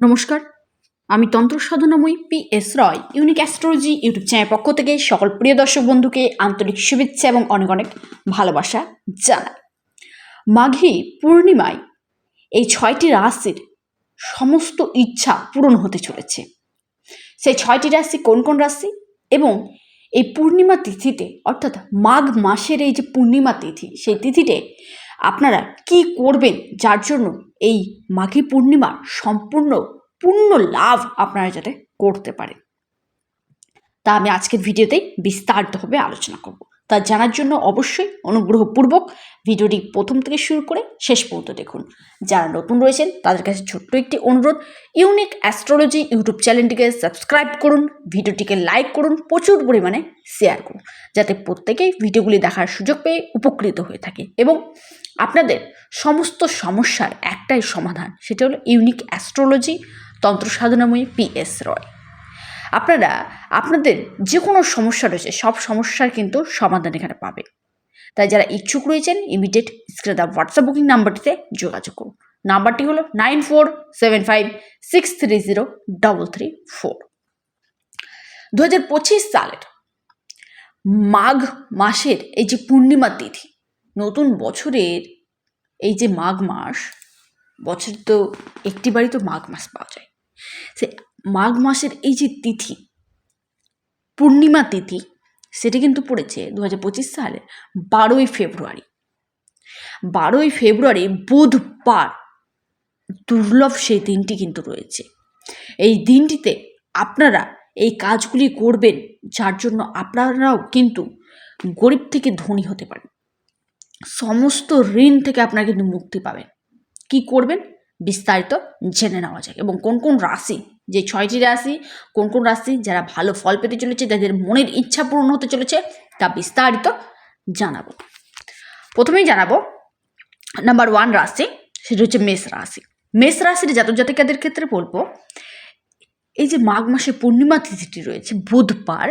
নমস্কার। আমি তন্ত্র সাধনাময়ী P S Roy, unique astrology YouTube channel পক্ষ থেকে সকল প্রিয় দর্শক বন্ধুকে আন্তরিক শুভেচ্ছা এবং অনেক অনেক ভালোবাসা জানাই। মাঘী পূর্ণিমায় এই ছয়টি রাশির সমস্ত ইচ্ছা পূরণ হতে চলেছে। সেই ছয়টি রাশি কোন কোন রাশি? এবং এই পূর্ণিমা তিথিতে, অর্থাৎ মাঘ মাসের এই যে পূর্ণিমা তিথি, সেই তিথিতে আপনারা কি করবেন যার জন্য এই মাঘী পূর্ণিমা সম্পূর্ণ, পূর্ণ লাভ আপনারা যাতে করতে পারেন? তা আমি আজকের ভিডিওতেই বিস্তারিতভাবে আলোচনা করব। তা জানার জন্য অবশ্যই অনুগ্রহপূর্বক ভিডিওটি প্রথম থেকে শুরু করে শেষ পর্যন্ত দেখুন। যারা নতুন রয়েছেন, তাদের কাছে ছোট্ট একটি অনুরোধ, ইউনিক অ্যাস্ট্রোলজি ইউটিউব চ্যানেলটিকে সাবস্ক্রাইব করুন, ভিডিওটিকে লাইক করুন, প্রচুর পরিমাণে শেয়ার করুন, যাতে প্রত্যেকেই ভিডিওগুলি দেখার সুযোগ পেয়ে উপকৃত হয়ে থাকে। এবং আপনাদের সমস্ত সমস্যার একটাই সমাধান, সেটা হলো ইউনিক অ্যাস্ট্রোলজি তন্ত্র সাধনাময়ী পি এস রয়। আপনারা আপনাদের যে কোনো সমস্যা রয়েছে, সব সমস্যার কিন্তু সমাধান এখানে পাবে। তাই যারা ইচ্ছুক রয়েছেন ইমিডিয়েট স্ক্রিনে দেওয়া হোয়াটসঅ্যাপ বুকিং নাম্বারটিতে যোগাযোগ করুন। নাম্বারটি হলো nine four seven five six three zero double three four. দু হাজার পঁচিশ সালের মাঘ মাসের এই যে পূর্ণিমা তিথি, নতুন বছরের এই যে মাঘ মাস, বছর তো একটি বাড়ি তো মাঘ মাস পাওয়া যায়। সে মাঘ মাসের এই যে তিথি, পূর্ণিমা তিথি, সেটি কিন্তু পড়েছে দু হাজার পঁচিশ সালে বারোই ফেব্রুয়ারি। বারোই ফেব্রুয়ারি বুধবার দুর্লভ সেই দিনটি কিন্তু রয়েছে। এই দিনটিতে আপনারা এই কাজগুলি করবেন, যার জন্য আপনারাও কিন্তু গরিব থেকে ধনী হতে পারেন। সমস্ত ঋণ থেকে আপনারা কিন্তু মুক্তি পাবেন। কি করবেন? বিস্তারিত জেনে নেওয়া যায় এবং কোন কোন রাশি, যে ছয়টি রাশি, কোন কোন রাশি যারা ভালো ফল পেতে চলেছে, যাদের মনের ইচ্ছা পূরণ হতে চলেছে, তা বিস্তারিত জানাব। প্রথমেই জানাব নাম্বার ওয়ান রাশি, সেটা হচ্ছে মেষ রাশি। মেষ রাশির জাতক জাতিকাদের ক্ষেত্রে বলব, এই যে মাঘ মাসে পূর্ণিমা তিথিটি রয়েছে, বুধবার,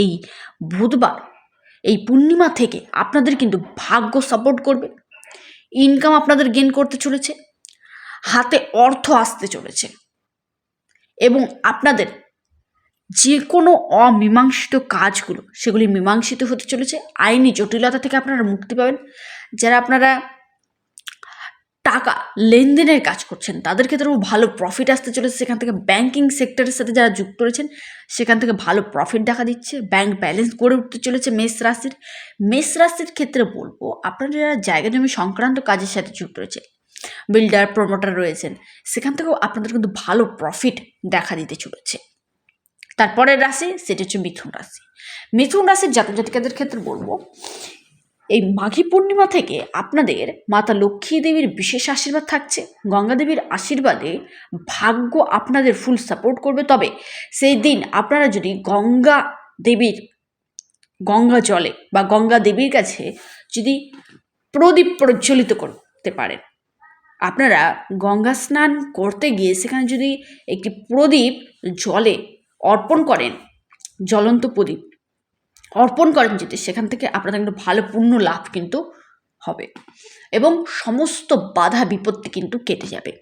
এই বুধবার, এই পূর্ণিমা থেকে আপনাদের কিন্তু ভাগ্য সাপোর্ট করবে। ইনকাম আপনাদের গেন করতে চলেছে। হাতে অর্থ আসতে চলেছে। এবং আপনাদের যে কোনো অমীমাংসিত কাজগুলো, সেগুলি মীমাংসিত হতে চলেছে। আইনি জটিলতা থেকে আপনারা মুক্তি পাবেন। যারা আপনারা টাকা লেনদেনের কাজ করছেন, তাদের ক্ষেত্রেও ভালো প্রফিট আসতে চলেছে। সেখান থেকে ব্যাংকিং সেক্টরের সাথে যারা যুক্ত রয়েছেন, সেখান থেকে ভালো প্রফিট দেখা দিচ্ছে। ব্যাংক ব্যালেন্স গড়ে উঠতে চলেছে মেষ রাশির। মেষ রাশির ক্ষেত্রে বলব, আপনারা যারা জায়গা জমি সংক্রান্ত কাজের সাথে যুক্ত রয়েছে বিল্ডার, প্রমোটার রয়েছেন। সেখান থেকেও আপনাদের কিন্তু ভালো প্রফিট দেখা দিতে চলেছে। তারপরের রাশি, সেটা হচ্ছে মিথুন রাশি। মিথুন রাশির জাতক জাতিকাদের ক্ষেত্রে বলব, এই মাঘী পূর্ণিমা থেকে আপনাদের মাতা লক্ষ্মী দেবীর বিশেষ আশীর্বাদ থাকছে। গঙ্গা দেবীর আশীর্বাদে ভাগ্য আপনাদের ফুল সাপোর্ট করবে। তবে সেই দিন আপনারা যদি গঙ্গা দেবীর, গঙ্গা জলে বা গঙ্গা দেবীর কাছে যদি প্রদীপ প্রজ্বলিত করতে পারেন আপনারা গঙ্গা স্নান করতে গিয়ে সেখানে যদি একটি প্রদীপ জলে অর্পণ করেন, জ্বলন্ত প্রদীপ অর্পণ করেন যদি, সেখান থেকে আপনাদের কিন্তু ভালো পূর্ণ লাভ কিন্তু হবে এবং সমস্ত বাধা, বিপত্তি কিন্তু কেটে যাবে।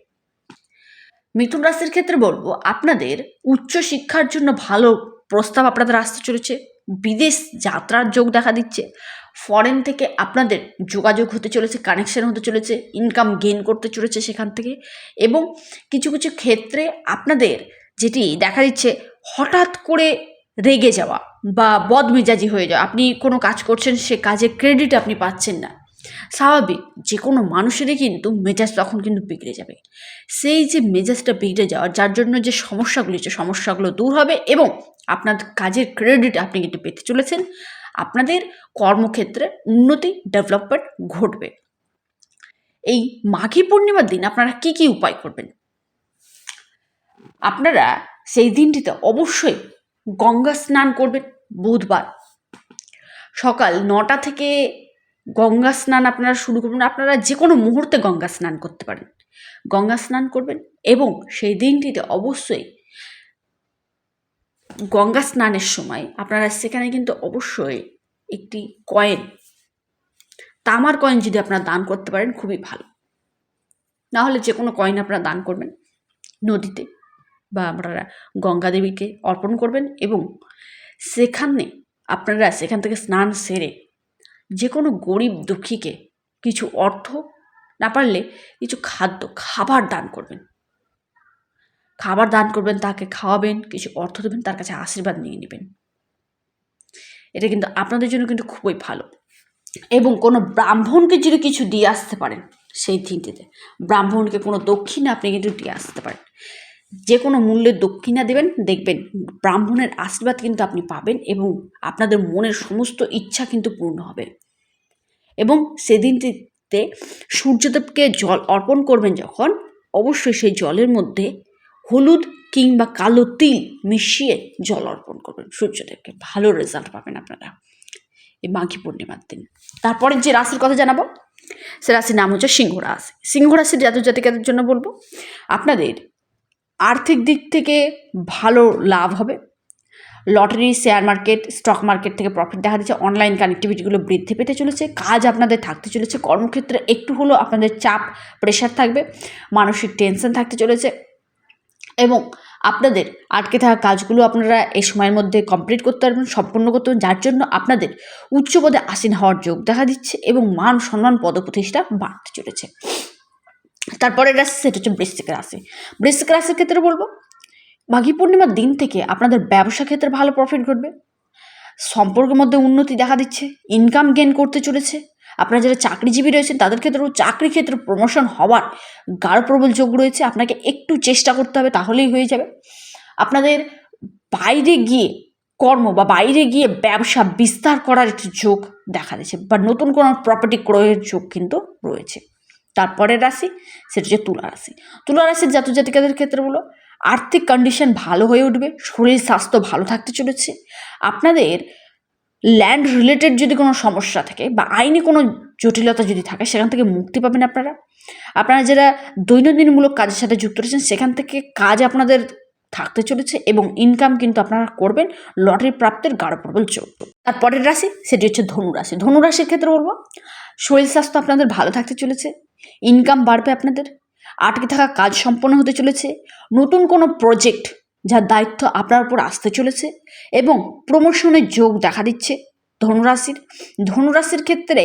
মিথুন রাশির ক্ষেত্রে বলব, আপনাদের উচ্চ শিক্ষার জন্য ভালো প্রস্তাব আপনাদের আসতে চলেছে। বিদেশ যাত্রার যোগ দেখা দিচ্ছে। ফরেন থেকে আপনাদের যোগাযোগ হতে চলেছে কানেকশান হতে চলেছে ইনকাম গেইন করতে চলেছে সেখান থেকে। এবং কিছু কিছু ক্ষেত্রে আপনাদের যেটি দেখা দিচ্ছে, হঠাৎ করে রেগে যাওয়া বা বদমেজাজি হয়ে যাওয়া। আপনি কোনো কাজ করছেন, সে কাজে ক্রেডিট আপনি পাচ্ছেন না। স্বাভাবিক যে কোনো মানুষেরই কিন্তু মেজাজ তখন কিন্তু বিগড়ে যাবে। সেই যে মেজাজটা বিগড়ে যাওয়ার, যার জন্য যে সমস্যাগুলি হচ্ছে সমস্যাগুলো দূর হবে এবং আপনার কাজের ক্রেডিট আপনি কিন্তু পেতে চলেছেন। আপনাদের কর্মক্ষেত্রে উন্নতি ডেভেলপমেন্ট ঘটবে। এই মাঘী পূর্ণিমার দিন আপনারা কি কি উপায় করবেন? আপনারা সেই দিনটিতে অবশ্যই গঙ্গা স্নান করবেন বুধবার। সকাল নটা থেকে গঙ্গা স্নান আপনারা শুরু করবেন। আপনারা যে কোনো মুহূর্তে গঙ্গা স্নান করতে পারেন। গঙ্গা স্নান করবেন এবং সেই দিনটিতে অবশ্যই গঙ্গা স্নানের সময় আপনারা সেখানে কিন্তু অবশ্যই একটি কয়েন, তামার কয়েন যদি আপনারা দান করতে পারেন, খুবই ভালো। না হলে যে কোনো কয়েন আপনারা দান করবেন নদীতে বা আপনারা গঙ্গা দেবীকে অর্পণ করবেন এবং সেখানে আপনারা সেখান থেকে স্নান সেরে যে কোনো গরিব দুঃখীকে কিছু অর্থ না পারলে কিছু খাদ্য, খাবার দান করবেন। খাবার দান করবেন, তাকে খাওয়াবেন, কিছু অর্থ দেবেন, তার কাছে আশীর্বাদ নিয়ে নেবেন। এটা কিন্তু আপনাদের জন্য কিন্তু খুবই ভালো। এবং কোনো ব্রাহ্মণকে যদি কিছু দিয়ে আসতে পারেন সেই দিনটিতে, ব্রাহ্মণকে কোনো দক্ষিণা আপনি কিন্তু দিয়ে আসতে পারেন। যে কোনো মূল্যের দক্ষিণা দেবেন, দেখবেন ব্রাহ্মণের আশীর্বাদ কিন্তু আপনি পাবেন এবং আপনাদের মনের সমস্ত ইচ্ছা কিন্তু পূর্ণ হবে। এবং সেদিনটিতে সূর্যদেবকে জল অর্পণ করবেন যখন, অবশ্যই সেই জলের মধ্যে হলুদ কিংবা কালো তিল মিশিয়ে জল অর্পণ করবেন। সূর্যদেবকে ভালো রেজাল্ট পাবেন আপনারা এই মাঘী পূর্ণিমার দিন। তারপরে যে রাশির কথা জানাব, সে রাশির নাম হচ্ছে সিংহ রাশি। সিংহ রাশির জাতক জাতিকাদের জন্য বলব, আপনাদের আর্থিক দিক থেকে ভালো লাভ হবে। Lottery share market stock market থেকে প্রফিট দেখা দিচ্ছে। অনলাইন কানেক্টিভিটিগুলো বৃদ্ধি পেতে চলেছে। কাজ আপনাদের থাকতে চলেছে। কর্মক্ষেত্রে একটু হলেও আপনাদের চাপ প্রেশার থাকবে। মানসিক টেনশন থাকতে চলেছে। এবং আপনাদের আটকে থাকা কাজগুলো আপনারা এই সময়ের মধ্যে কমপ্লিট করতে পারবেন সম্পূর্ণ করতে পারবেন, যার জন্য আপনাদের উচ্চ পদে আসীন হওয়ার যোগ দেখা দিচ্ছে এবং মান সম্মান পদপ্রতিষ্ঠা বাড়তে চলেছে। তারপরে রাশি সেটা হচ্ছে বৃশ্চিক রাশি। বৃশ্চিক রাশির ক্ষেত্রে বলব মাঘী পূর্ণিমার দিন থেকে আপনাদের ব্যবসা ক্ষেত্রে ভালো প্রফিট ঘটবে। সম্পর্কের মধ্যে উন্নতি দেখা দিচ্ছে ইনকাম গেন করতে চলেছে আপনারা যারা চাকরিজীবী রয়েছেন, তাদের ক্ষেত্রেও চাকরি ক্ষেত্রে প্রমোশন হওয়ার গাঢ় প্রবল যোগ রয়েছে। আপনাকে একটু চেষ্টা করতে হবে, তাহলেই হয়ে যাবে। আপনাদের বাইরে গিয়ে কর্ম বা বাইরে গিয়ে ব্যবসা বিস্তার করার একটি যোগ দেখা দিচ্ছে বা নতুন কোনো প্রপার্টি ক্রয়ের যোগ কিন্তু রয়েছে। তারপরের রাশি, সেটা হচ্ছে তুলা রাশি। তুলা রাশির ক্ষেত্রে বলো, আর্থিক কন্ডিশন ভালো হয়ে উঠবে, শরীর স্বাস্থ্য ভালো থাকতে চলেছে। আপনাদের ল্যান্ড রিলেটেড যদি কোনো সমস্যা থাকে বা আইনি কোনো জটিলতা যদি থাকে, সেখান থেকে মুক্তি পাবেন আপনারা। আপনারা যারা দৈনন্দিনমূলক কাজের সাথে যুক্ত রয়েছেন, সেখান থেকে কাজ আপনাদের থাকতে চলেছে এবং ইনকাম কিন্তু আপনারা করবেন লটারি প্রাপ্তের গাঢ় প্রবল আর পরের রাশি, সেটি হচ্ছে ধনুরাশি ধনুরাশির ক্ষেত্রে বলব, শরীর স্বাস্থ্য আপনাদের ভালো থাকতে চলেছে ইনকাম বাড়বে আপনাদের, আটকে থাকা কাজ সম্পন্ন হতে চলেছে, নতুন কোনো প্রজেক্ট যার দায়িত্ব আপনার উপর আসতে চলেছে এবং প্রমোশনের যোগ দেখা দিচ্ছে ধনুরাশির। ধনুরাশির ক্ষেত্রে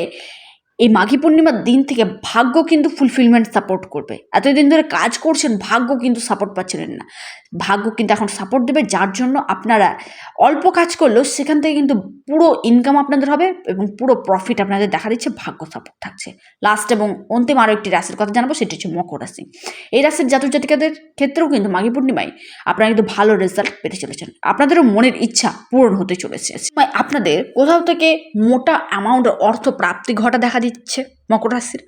এই মাঘী পূর্ণিমার দিন থেকে ভাগ্য কিন্তু ফুলফিলমেন্ট সাপোর্ট করবে। এতদিন ধরে কাজ করছেন, ভাগ্য কিন্তু সাপোর্ট পাচ্ছিলেন না। ভাগ্য কিন্তু এখন সাপোর্ট দেবে, যার জন্য আপনারা অল্প কাজ করলেও সেখান থেকে কিন্তু পুরো ইনকাম আপনাদের হবে এবং পুরো প্রফিট আপনাদের দেখা দিচ্ছে ভাগ্য সাপোর্ট থাকছে। লাস্ট এবং অন্তিম আরও একটি রাশির কথা জানাব, সেটি হচ্ছে মকর রাশি। এই রাশির জাতক জাতিকাদের ক্ষেত্রেও কিন্তু মাঘী পূর্ণিমায় আপনারা কিন্তু ভালো রেজাল্ট পেতে চলেছেন। আপনাদেরও মনের ইচ্ছা পূরণ হতে চলেছে। আপনাদের কোথাও থেকে মোটা অ্যামাউন্টের অর্থ প্রাপ্তি ঘটা দেখা মকর রাশির।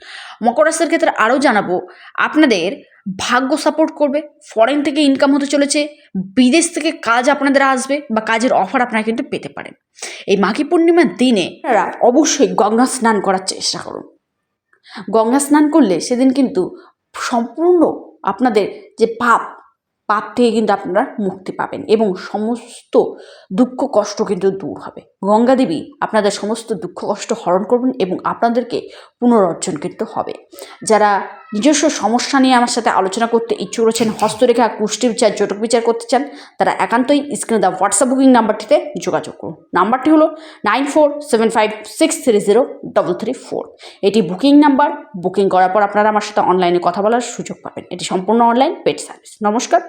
মকর রাশির ক্ষেত্রে আরও জানাব আপনাদের ভাগ্য সাপোর্ট করবে ফরেন থেকে ইনকাম হতে চলেছে বিদেশ থেকে কাজ আপনাদের আসবে বা কাজের অফার আপনারা কিন্তু পেতে পারেন। এই মাঘী পূর্ণিমার দিনে আপনারা অবশ্যই গঙ্গা স্নান করার চেষ্টা করুন। গঙ্গা স্নান করলে সেদিন কিন্তু সম্পূর্ণ আপনাদের যে পাপ পাপ থেকে কিন্তু আপনারা মুক্তি পাবেন এবং সমস্ত দুঃখ, কষ্ট কিন্তু দূর হবে। গঙ্গা দেবী আপনাদের সমস্ত দুঃখ, কষ্ট হরণ করবেন এবং আপনাদেরকে পুনরর্জন কিন্তু হবে। যারা নিজস্ব সমস্যা নিয়ে আমার সাথে আলোচনা করতে ইচ্ছুক রয়েছেন হস্তরেখা, কুষ্টি বিচার, জটক বিচার করতে চান, তারা একান্তই স্ক্রিনে দেওয়া হোয়াটসঅ্যাপ বুকিং নাম্বারটিতে যোগাযোগ করুন। নাম্বারটি হলো nine four seven five six three zero double three four এটি বুকিং নাম্বার। বুকিং করার পর আপনারা আমার সাথে অনলাইনে কথা বলার সুযোগ পাবেন। এটি সম্পূর্ণ অনলাইন পেড সার্ভিস নমস্কার।